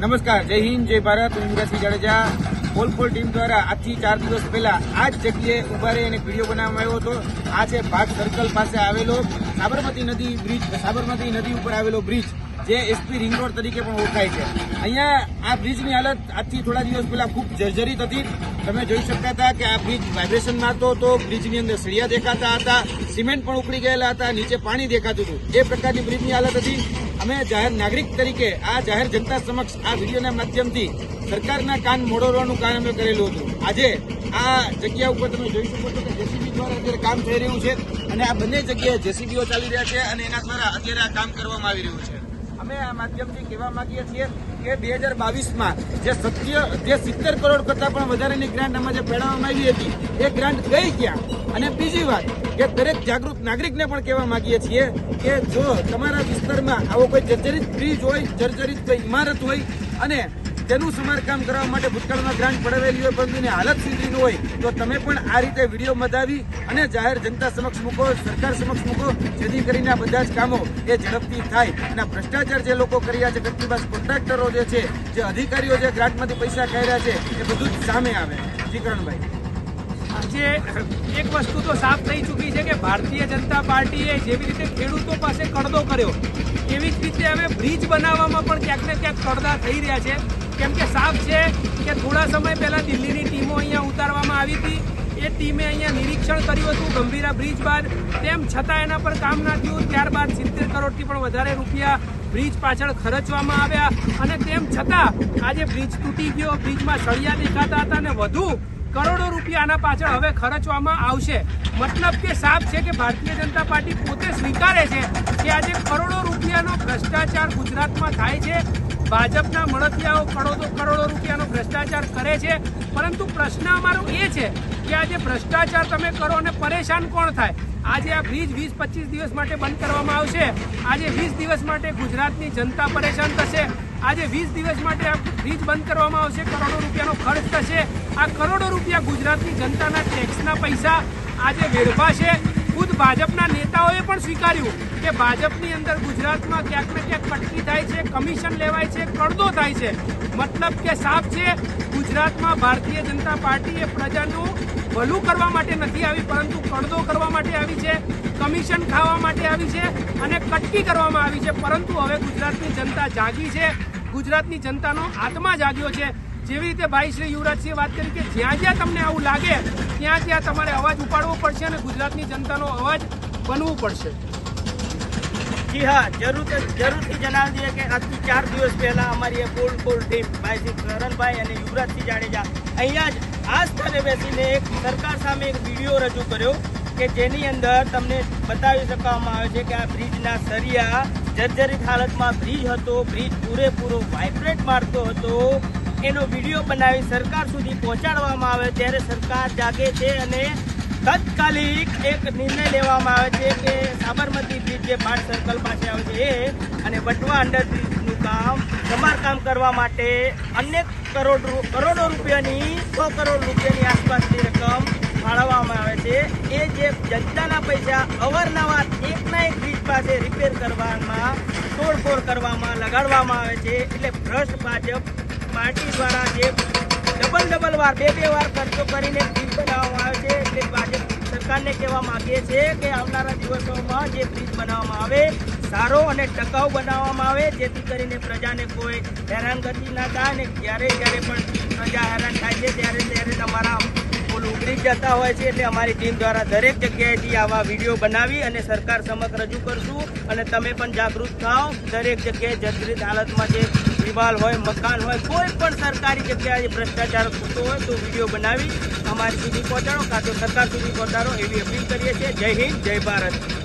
નમસ્કાર, જય હિન્દ, જય ભારત, હું યુવરાજસિંહ જાડેજા. બોલફોલ ટીમ દ્વારા આજથી ચાર દિવસ પહેલા આ જ જગ્યાએ ઊભા રહી અને વીડિયો બનાવવામાં આવ્યો હતો. આ છે ભાગ સર્કલ પાસે આવેલો સાબરમતી નદી બ્રિજ સાબરમતી નદી ઉપર આવેલો બ્રિજ જે એસપી રિંગ રોડ તરીકે પણ ઓળખાય છે. અહીંયા આ બ્રિજની હાલત આજથી થોડા દિવસ પહેલા ખૂબ જર્જરિત હતી. તમે જોઈ શકતા હતા કે આ બ્રિજ વાઇબ્રેશનમાં હતો તો બ્રિજની અંદર સળિયા દેખાતા હતા, સિમેન્ટ પણ ઉકળી ગયેલા હતા, નીચે પાણી દેખાતું હતું. એ પ્રકારની બ્રિજની હાલત હતી. અમે જાહેર નાગરિક તરીકે આ જાહેર જનતા સમક્ષ આ વિડીયોના માધ્યમથી સરકારના કાન મોડવવાનું કામ અમે કરેલું હતું. આજે આ જગ્યા ઉપર તમે જોઈ શકો છો કે જેસીબી દ્વારા અત્યારે કામ થઈ રહ્યું છે અને આ બંને જગ્યાએ જેસીબીઓ ચાલી રહ્યા છે અને એના દ્વારા અત્યારે આ કામ કરવામાં આવી રહ્યું છે. અમે આ માધ્યમથી કહેવા માંગીએ છીએ કે બે હજાર બાવીસમાં જે સત્ય, જે સિત્તેર કરોડ કરતાં પણ વધારેની ગ્રાન્ટ આમાં જે ફેરવવામાં આવી હતી, એ ગ્રાન્ટ ગઈ ક્યાં? અને બીજી વાત કે દરેક જાગૃત નાગરિકને પણ કહેવા માંગીએ છીએ કે જો તમારા વિસ્તારમાં આવો કોઈ જર્જરિત બ્રિજ હોય, જર્જરિત કોઈ ઇમારત હોય અને તેનું સમારકામ કરવા માટે ભૂતકાળમાં ગ્રાન્ટ પડાવેલી હોય, પરંતુ એની હાલત સુધરી હોય, તો તમે પણ આ રીતે વીડિયો મતાવી અને જાહેર જનતા સમક્ષ મૂકો, સરકાર સમક્ષ મૂકો, જેથી કરીને આ બધા જ કામો એ ઝડપથી થાય. અને ભ્રષ્ટાચાર જે લોકો કરી રહ્યા છે કચ્છીબાજ કોન્ટ્રાક્ટરો જે છે, જે અધિકારીઓ જે ગ્રાન્ટમાંથી પૈસા ખાઈ રહ્યા છે, એ બધું જ સામે આવે. જીકરણભાઈ આજે એક વસ્તુ તો સાફ થઈ ચૂકી છે કે ભારતીય જનતા પાર્ટીએ જેવી રીતે ખેડૂતો પાસે કડદો કર્યો, એવી જ રીતે હવે બ્રિજ બનાવવામાં પણ ક્યાંક ને ક્યાંક કડદા થઈ રહ્યા છે. કેમ કે સાફ છે કે થોડા સમય પહેલાં દિલ્હીની ટીમો અહીંયા ઉતારવામાં આવી હતી. એ ટીમે અહીંયા નિરીક્ષણ કર્યું હતું ગંભીરા બ્રિજ બાદ. તેમ છતાં એના પર કામ ના થયું. ત્યારબાદ સિત્તેર કરોડથી પણ વધારે રૂપિયા બ્રિજ પાછળ ખર્ચવામાં આવ્યા. અને તેમ છતાં આજે બ્રિજ તૂટી ગયો. બ્રિજમાં સળિયા દેખાતા હતા અને વધુ કરોડો રૂપિયા આના પાછળ હવે ખર્ચવામાં આવશે. મતલબ કે સાફ છે કે ભારતીય જનતા પાર્ટી પોતે સ્વીકારે છે કે આજે કરોડો રૂપિયાનો ભ્રષ્ટાચાર ગુજરાતમાં થાય છે. ભાજપના મળતિયાઓ કરોડો કરોડો રૂપિયાનો ભ્રષ્ટાચાર કરે છે. પરંતુ પ્રશ્ન અમારો એ છે કે આજે ભ્રષ્ટાચાર તમે કરો અને પરેશાન કોણ થાય? આજે આ બ્રિજ વીસ પચીસ દિવસ માટે બંધ કરવામાં આવશે. આજે વીસ દિવસ માટે ગુજરાતની જનતા પરેશાન થશે. આજે વીસ દિવસ માટે આ બ્રિજ બંધ કરવામાં આવશે. કરોડો રૂપિયાનો ખર્ચ થશે. આ કરોડો રૂપિયા ગુજરાતની જનતાના ટેક્સના પૈસા આજે વેડફાશે. ખુદ ભાજપના નેતાઓએ પણ સ્વીકાર્યું કે ભાજપની અંદર ગુજરાતમાં ક્યાંક ને ક્યાંક કટકી થાય છે, કમિશન લેવાય છે કડદો થાય છે. મતલબ કે સાફ છે, ગુજરાતમાં ભારતીય જનતા પાર્ટી એ પ્રજાનું ભલું કરવા માટે નથી આવી, પરંતુ કડદો કરવા માટે આવી છે, કમિશન ખાવા માટે આવી છે અને કટકી કરવામાં આવી છે. પરંતુ હવે ગુજરાતની જનતા જાગી છે. ગુજરાતની જનતાનો આત્મા જાગ્યો છે. જેવી રીતે ભાઈ શ્રી યુવરાજસિંહે વાત કરી કે જ્યાં જ્યાં તમને આવું લાગે, ત્યાં ત્યાં તમારે અવાજ ઉપાડવો પડશે અને ગુજરાતની જનતાનો અવાજ બનવું પડશે. જી હા, જરૂર જરૂરથી જણાવી દઈએ કે આજથી ચાર દિવસ પહેલા અમારી એક ફૂલ ફૂલ ટીમ ભાઈ શ્રી કરણભાઈ અને યુવરાજસિંહ જાડેજા અહીંયા જ આ સ્થળે બેસીને એક સરકાર સામે એક વીડિયો રજૂ કર્યો કે જેની અંદર તમને બતાવી શકવામાં આવે છે કે આ બ્રિજના સરિયા જર્જરિત હાલતમાં બ્રિજ હતો, બ્રિજ પૂરેપૂરો વાઇબ્રેટ મારતો હતો. એનો વીડિયો બનાવી સરકાર સુધી પહોંચાડવામાં આવે ત્યારે સરકાર જાગે છે અને તાત્કાલિક એક નિર્ણય લેવામાં આવે છે કે સાબરમતી બ્રિજ જે ભાટ સર્કલ પાસે આવે છે એ અને વટવા અંડરબ્રિજનું કામ, સમારકામ કરવા માટે અનેક કરોડ કરોડો રૂપિયાની, સો કરોડ રૂપિયાની આસપાસની રકમ ફાળવવામાં આવે છે. એ જે જનતાના પૈસા અવારનવાર એકના એક બ્રિજ પાસે રિપેર કરવામાં, તોડફોડ કરવામાં લગાડવામાં આવે છે. એટલે ભ્રષ્ટ ભાજપ પાર્ટી દ્વારા જે ડબલ ડબલ વાર, બે બે વાર ખર્ચો કરીને બ્રિજ બનાવવામાં આવે છે, એટલે ભાજપ સરકારને કહેવા માગીએ છીએ કે આવનારા દિવસોમાં જે બ્રિજ બનાવવામાં આવે, સારો અને ટકાઉ બનાવવામાં આવે, જેથી કરીને પ્રજાને કોઈ હેરાનગતિ ના થાય અને જ્યારે જ્યારે પણ પ્રજા હેરાન થાય છે, ત્યારે ત્યારે તમારા પુલ ઉગડી જતા હોય છે, એટલે અમારી ટીમ દ્વારા દરેક જગ્યાએથી આવા વીડિયો બનાવી અને સરકાર સમક્ષ રજૂ કરશું અને તમે પણ જાગૃત થાઓ. દરેક જગ્યાએ જર્જરિત હાલતમાં જે દિવાલ હોય, મકાન હોય, કોઈ પણ સરકારી જગ્યાએ ભ્રષ્ટાચાર થતો હોય તો વીડિયો બનાવી અમારી સુધી પહોંચાડો, કાં તો સરકાર સુધી પહોંચાડો, એવી અપીલ કરીએ છીએ. જય હિન્દ, જય ભારત.